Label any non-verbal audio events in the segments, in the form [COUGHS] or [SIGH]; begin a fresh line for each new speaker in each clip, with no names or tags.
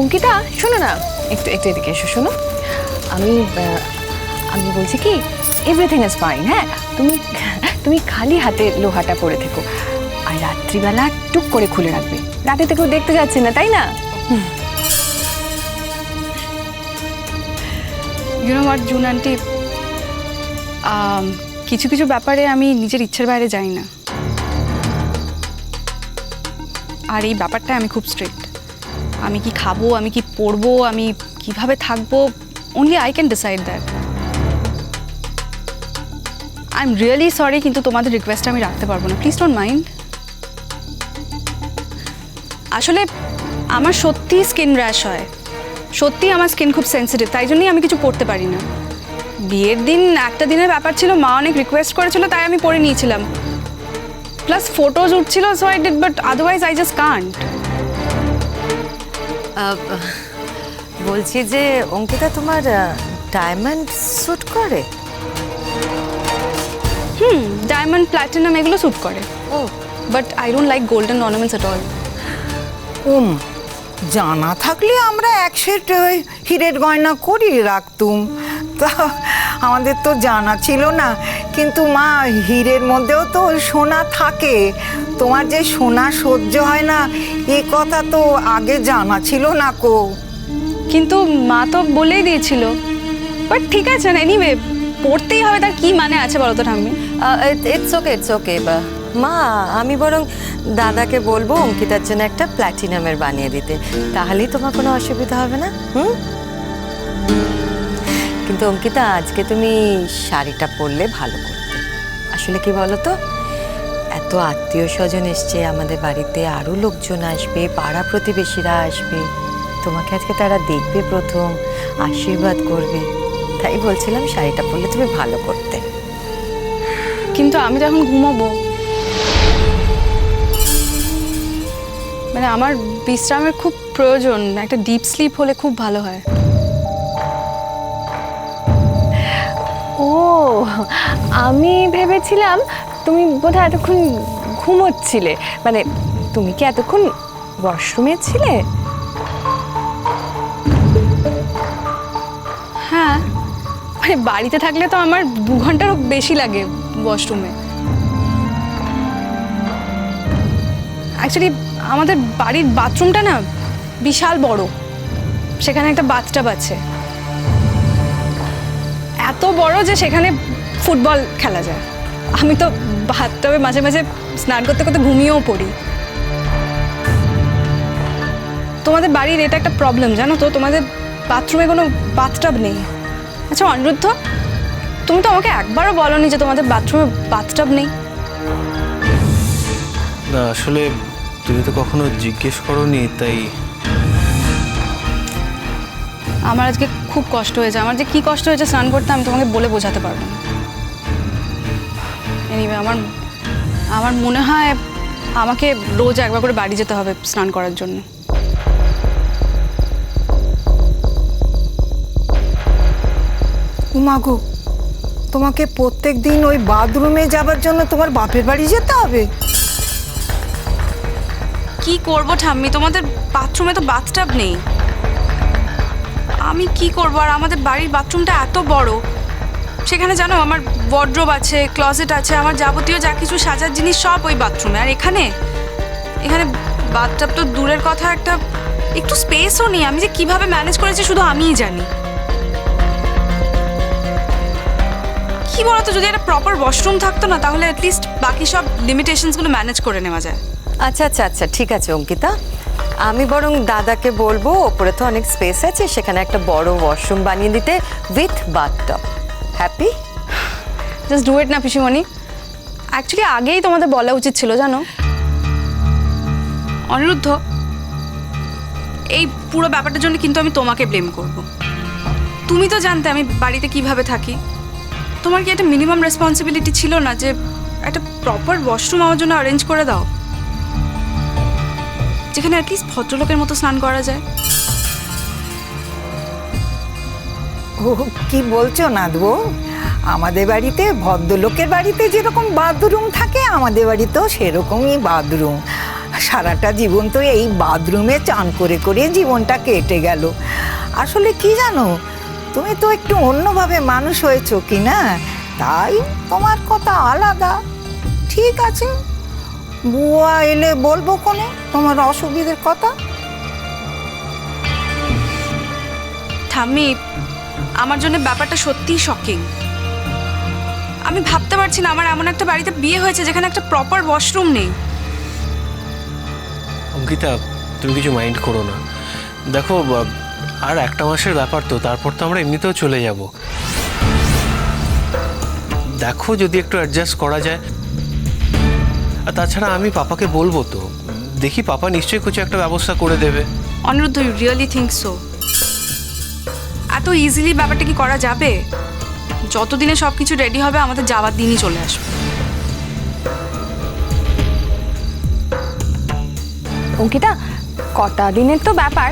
অঙ্কিতা, শোনো না। একটু একটু এদিকে এসো, শোনো। আমি আমি বলছি কি এভরিথিং ইজ ফাইন হ্যাঁ? তুমি তুমি খালি হাতে লোহাটা পরে থেকো। আর রাত্রিবেলা টুক করে খুলে রাখবে। রাতে কেউ দেখতে যাচ্ছে না, তাই না?
ইউনো হোয়াট জুন আন্টি কিছু কিছু ব্যাপারে আমি নিজের ইচ্ছের বাইরে যাই না। আর এই ব্যাপারটা আমি খুব স্ট্রিক্ট আমি কি খাব, আমি কি পরবো আমি কীভাবে থাকব? Only I can decide that I am really sorry কিন্তু তোমাদের রিকোয়েস্ট আমি রাখতে পারব না। প্লিজ ডোন্ট মাইন্ড আসলে আমার সত্যি স্কিন র্যাশ হয়। সত্যি আমার স্কিন খুব সেন্সিটিভ তাই জন্যই আমি কিছু পড়তে পারি না। বিয়ের দিন একটা দিনের ব্যাপার ছিল, মা অনেক রিকোয়েস্ট করেছিল, তাই আমি পরে নিয়েছিলাম। প্লাস ফটোজ উঠছিল so I did but otherwise I just can't
বলছি যে অঙ্কিতা তোমার ডায়মন্ড স্যুট করে?
হুম ডায়মন্ড প্ল্যাটিনাম এগুলো স্যুট করে।
ও।
But I don't like golden ornaments at all
um জানা থাকলে আমরা এক সেট হিরের হীরের গয়না করি রাখতুম। তা আমাদের তো জানা ছিল না। কিন্তু মা হীরের মধ্যেও তো সোনা থাকে। তোমার যে সোনা সহ্য হয় না এ কথা তো আগে জানা ছিল না কো।
কিন্তু মা তো বলেই দিয়েছিল। বাট ঠিক আছে না এনিওয়ে পড়তেই হবে তার কি মানে আছে বলো তো ঠাম্মি?
ইটস ওকে ইটস ওকে বা। মা আমি বরং দাদাকে বলব অঙ্কিতার জন্য একটা প্ল্যাটিনামের বানিয়ে দিতে। তাহলেই তোমার কোনো অসুবিধা হবে না হুম? কিন্তু অঙ্কিতা, আজকে তুমি শাড়িটা পরলে ভালো করতে। আসলে কি বলো তো এত আত্মীয় স্বজন এসছে, আমাদের বাড়িতে আরও লোকজন আসবে, পাড়া প্রতিবেশীরা আসবে। তোমাকে আজকে তারা দেখবে প্রথম, আশীর্বাদ করবে। তাই বলছিলাম, শাড়িটা পরলে তুমি ভালো করতে।
কিন্তু আমি তো এখন ঘুমাবো মানে আমার বিশ্রামের খুব প্রয়োজন, একটা ডিপ স্লিপ হলে খুব ভালো হয়।
ও, আমি ভেবেছিলাম তুমি বোধহয় এতক্ষণ ঘুমোচ্ছিলে। মানে তুমি কি এতক্ষণ ওয়াশরুমে ছিলে?
হ্যাঁ মানে বাড়িতে থাকলে তো আমার দু ঘন্টারও বেশি লাগে ওয়াশরুমে অ্যাকচুয়ালি আমাদের বাড়ির বাথরুমটা না বিশাল বড়। সেখানে একটা বাথটাব আছে। এত বড় যে সেখানে ফুটবল খেলা যায়। আমি তো বাথটাবে মাঝে মাঝে স্নান করতে করতে ঘুমিয়েও পড়ি। তোমাদের বাড়ির এটা একটা প্রবলেম জানো তো? তোমাদের বাথরুমে কোনো বাথটাব নেই। আচ্ছা অনিরুদ্ধ, তুমি তো আমাকে একবারও বলনি যে তোমাদের বাথরুমে বাথটাব নেই।
না, আসলে তুমি তো কখনো জিজ্ঞেস করনি, তাই
আমার আজকে খুব কষ্ট হয়েছে। আমার যে কি কষ্ট হয়েছে স্নান করতে আমি তোমাকে বলে বোঝাতে পারব না। এনিওয়ে আমার আমার মনে হয় আমাকে রোজ একবার করে বাড়ি যেতে হবে স্নান করার জন্য।
উমাগো তোমাকে প্রত্যেক দিন ওই বাথরুমে যাবার জন্য তোমার বাপের বাড়ি যেতে হবে?
কি করব ঠাম্মি? তোমাদের বাথরুমে তো বাথটাব নেই। আমি কি করব? আর আমাদের বাড়ির বাথরুমটা এত বড়। সেখানে জানো আমার ওয়ার্ড্রোব আছে ক্লজেট আছে, আমার যাবতীয় যা কিছু সাজার জিনিস সব ওই বাথরুমে আর এখানে এখানে বাথটাব তো দূরের কথা, একটা একটু স্পেসও নেই। আমি যে কীভাবে ম্যানেজ করেছি শুধু আমিই জানি। কি বলতো, যদি একটা প্রপার ওয়াশরুম থাকতো না, তাহলে অ্যাটলিস্ট বাকি সব লিমিটেশনসগুলো ম্যানেজ করে নেওয়া যায়।
আচ্ছা আচ্ছা আচ্ছা ঠিক আছে, অঙ্কিতা। আমি বরং দাদাকে বলব, ওপরে তো অনেক স্পেস আছে, সেখানে একটা বড় ওয়াশরুম বানিয়ে দিতে with bathtub happy
just do it না, পিসিমণি। অ্যাকচুয়ালি আগেই তোমাদের বলা উচিত ছিল, জানো? অনিরুদ্ধ, এই পুরো ব্যাপারটার জন্য কিন্তু আমি তোমাকে ব্লেম করব। তুমি তো জানতে আমি বাড়িতে কীভাবে থাকি। তোমার কি একটা মিনিমাম রেসপন্সিবিলিটি ছিল না যে একটা প্রপার ওয়াশরুম আমার জন্য অ্যারেঞ্জ করে দাও? যেখানে অ্যাটলিস্ট ভদ্রলোকের মতো স্নান করা যায়।
ও, কি বলছো নাদবো? আমাদের বাড়িতে ভদ্রলোকের বাড়িতে যেরকম বাথরুম থাকে, আমাদের বাড়িতেও সেরকমই বাথরুম। সারাটা জীবন তো এই বাথরুমে চান করে করে জীবনটা কেটে গেল। আসলে কি জানো, তুমি তো একটু অন্যভাবে মানুষ হয়েছো কি না তাই তোমার কথা আলাদা। ঠিক আছে? বুয়া এলে বলব কোনে? তোমার অসুবিধের কথা?
ঠাম্মি আমার জন্য ব্যাপারটা সত্যিই শকিং আমি ভাবতে পারছি না আমার এমন একটা বাড়িতে বিয়ে হয়েছে যেখানে একটা প্রপার ওয়াশরুম নেই।
অঙ্কিতা তুমি কিছু মাইন্ড করো না। দেখো আর একটা মাসের ব্যাপার তো তারপর তো আমরা এমনিতেও চলে যাব। দেখো যদি একটু অ্যাডজাস্ট করা যায়। আর তাছাড়া আমি পাপাকে বলব তো দেখি পাপা নিশ্চয়ই কিছু একটা ব্যবস্থা করে দেবে।
Aniruddha you really think so এত ইজিলি ব্যাপারটা কি করা যাবে? যতদিনে সব কিছু রেডি হবে আমাদের যাওয়ার দিনই চলে আসবে।
অঙ্কিতা কটা দিনের তো ব্যাপার।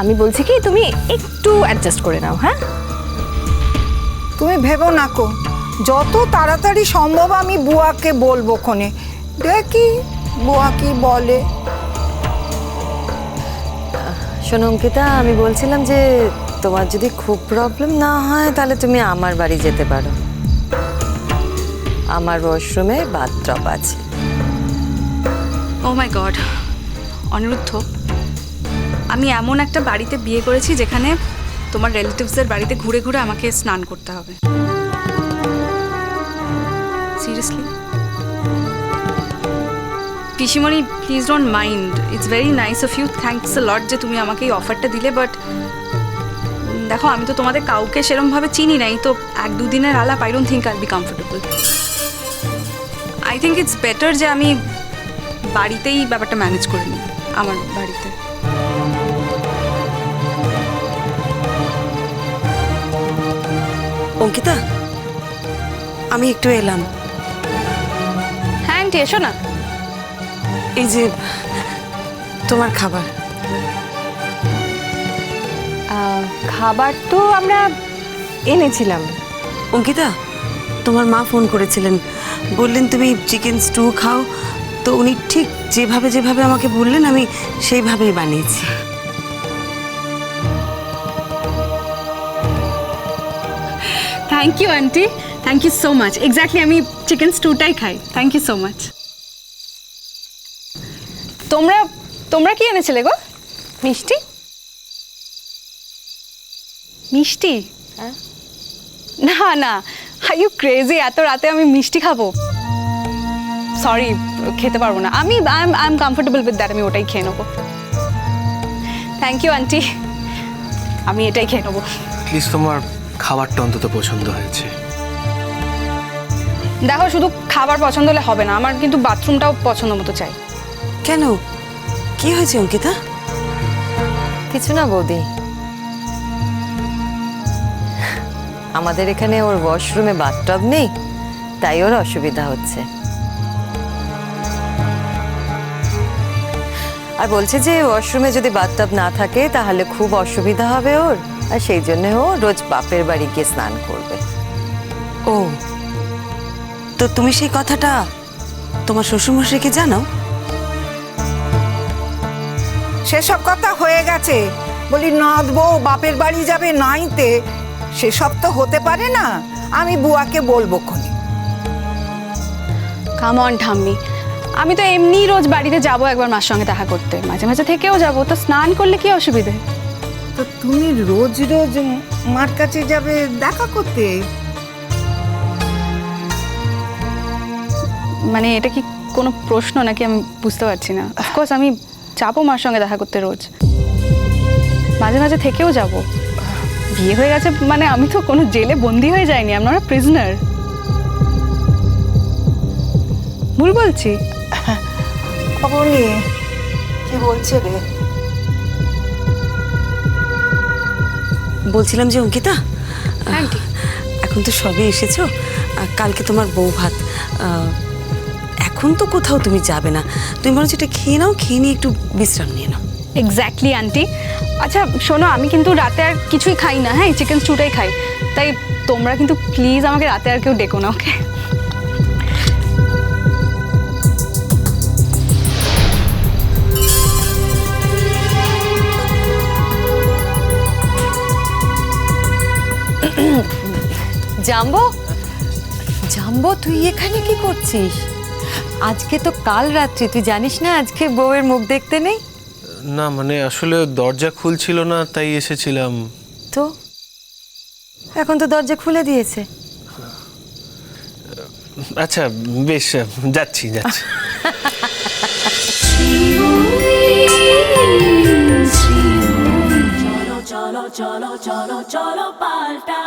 আমি বলছি কি তুমি একটু অ্যাডজাস্ট করে নাও হ্যাঁ?
তুমি ভেবো না কো। যত তাড়াতাড়ি সম্ভব আমি বুয়াকে বলব কোনে দেখি বুয়া কি বলে।
শোনো অঙ্কিতা আমি বলছিলাম যে তোমার যদি খুব প্রবলেম না হয় তাহলে তুমি আমার বাড়ি যেতে পারো। আমার ওয়াশরুমে বাথটব আছে।
ও মাই গড অনিরুদ্ধ আমি এমন একটা বাড়িতে বিয়ে করেছি যেখানে তোমার রিলেটিভসদের বাড়িতে ঘুরে ঘুরে আমাকে স্নান করতে হবে। সিরিয়াসলি পিসিমণি please don't mind it's very nice of you thanks a lot যে তুমি আমাকে এই অফারটা দিলে বাট দেখো আমি তো তোমাদের কাউকে সেরমভাবে চিনি নাই তো এক দুদিনের আলাপ I don't think I be comfortable I think it's better যে আমি বাড়িতেই ব্যাপারটা ম্যানেজ করে নিই আমার বাড়িতে।
অঙ্কিতা আমি একটু এলাম।
হ্যাঁ আন্টি এসো না।
এই যে তোমার খাবার।
খাবার তো আমরা এনেছিলাম।
অঙ্কিতা তোমার মা ফোন করেছিলেন। বললেন তুমি চিকেন স্টু খাও। তো উনি ঠিক যেভাবে যেভাবে আমাকে বললেন আমি সেইভাবেই বানিয়েছি।
Thank you aunty thank you so much exactly আমি চিকেন স্টুটাই খাই। থ্যাংক ইউ সো মাচ তোমরা তোমরা কি এনেছিলে গো?
মিষ্টি?
মিষ্টি? না না। হাই ইউ ক্রেজি এত রাতে আমি মিষ্টি খাব। সরি খেতে পারব না। আমি I am I am comfortable with that আমি ওটাই খেয়ে নেব। থ্যাংক ইউ আন্টি আমি এটাই খেয়ে নেব।
প্লিজ তোমার খাবারটা অন্তত পছন্দ হয়েছে।
দেখো শুধু খাবার পছন্দ হলে হবে না। আমার কিন্তু বাথরুমটাও পছন্দ মতো চাই।
কেন? কি হয়েছে অঙ্কিতা?
কিছু না বৌদি। আমাদের এখানে ওর ওয়াশরুমে বাথটব নেই তাই ওর অসুবিধা হচ্ছে। আর বলছে যে ওয়াশরুমে যদি বাথটব না থাকে তাহলে খুব অসুবিধা হবে ওর। আর সেই জন্য ও রোজ বাপের বাড়ি গিয়ে স্নান করবে।
ও। তো তুমি সেই কথাটা তোমার শ্বশুরমশাইকে জানাও?
সেসব কথা হয়ে গেছে। বলি নদ বউ বাপের বাড়ি যাবে নাইতে। সেসব তো হতে পারে না। আমি বুয়াকে বলব খনি।
কাম অন ঠাম্মি। আমি তো এমনি রোজ বাড়িতে যাব একবার মার সঙ্গে দেখা করতে। মাঝে মাঝে থেকেও যাব তো স্নান করলে কি অসুবিধে?
তো তুমি রোজ রোজ মার কাছে যাবে দেখা করতে?
মানে এটা কি কোনো প্রশ্ন? নাকি আমি বুঝতে পারছি না? অফকোর্স আমি যাব মার সঙ্গে দেখা করতে রোজ। মাঝে মাঝে থেকেও যাব। বিয়ে হয়ে গেছে মানে আমি তো কোনো জেলে বন্দি হয়ে যাইনি আমরা প্রিজনার ভুল বলছি?
বলি কি বলছে রে?
বলছিলাম যে অঙ্কিতা এখন তো সবে এসেছ কালকে তোমার বউ ভাত এখন তো কোথাও তুমি যাবে না। তুমি বরঞ্চ এটা খেয়ে নাও খেয়ে নিয়ে একটু বিশ্রাম নিয়ে নাও।
এক্স্যাক্টলি আন্টি আচ্ছা শোনো আমি কিন্তু রাতে আর কিছুই খাই না হ্যাঁ চিকেন স্টুটাই খাই। তাই তোমরা কিন্তু প্লিজ আমাকে রাতে আর কেউ ডেকো না ওকে [COUGHS]
জাম্বো? জাম্বো তুই এখানে কি করছিস? আজকে তো কাল রাত্রি তুই জানিস না আজকে বউয়ের মুখ দেখতে নেই?
না মানে আসলে দরজা খুলছিল না তাই এসেছিলাম।
তো? এখন তো দরজা খুলে দিয়েছে।
আচ্ছা বেশ যাচ্ছি যাচ্ছি।
cholo, cholo, cholo, cholo, palta.